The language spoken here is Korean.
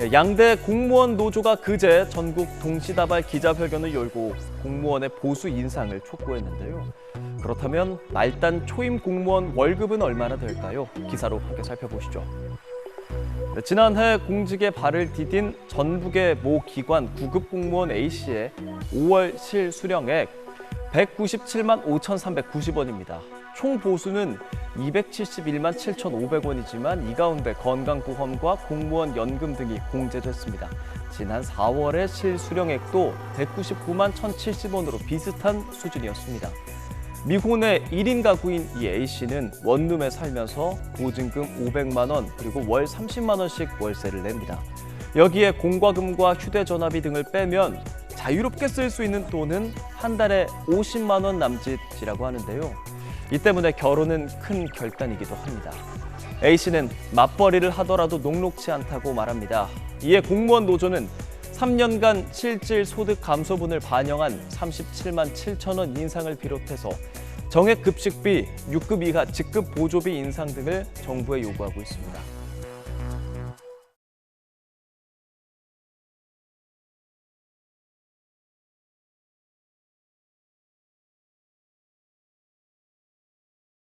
예, 양대 공무원 노조가 그제 전국 동시다발 기자회견을 열고 공무원의 보수 인상을 촉구했는데요. 그렇다면 말단 초임 공무원 월급은 얼마나 될까요? 기사로 함께 살펴보시죠. 네, 지난해 공직에 발을 디딘 전북의 모 기관 구급 공무원 A 씨의 5월 실수령액 197만 5,390원입니다. 총 보수는 271만 7,500원이지만 이 가운데 건강보험과 공무원 연금 등이 공제됐습니다. 지난 4월의 실수령액도 199만 1,070원으로 비슷한 수준이었습니다. 미혼의 1인 가구인 이 A 씨는 원룸에 살면서 보증금 500만 원 그리고 월 30만 원씩 월세를 냅니다. 여기에 공과금과 휴대전화비 등을 빼면 자유롭게 쓸 수 있는 돈은 한 달에 50만 원 남짓이라고 하는데요. 이 때문에 결혼은 큰 결단이기도 합니다. A 씨는 맞벌이를 하더라도 녹록치 않다고 말합니다. 이에 공무원 노조는 3년간 실질 소득 감소분을 반영한 37만 7천 원 인상을 비롯해서 정액 급식비, 6급 이하 직급 보조비 인상 등을 정부에 요구하고 있습니다.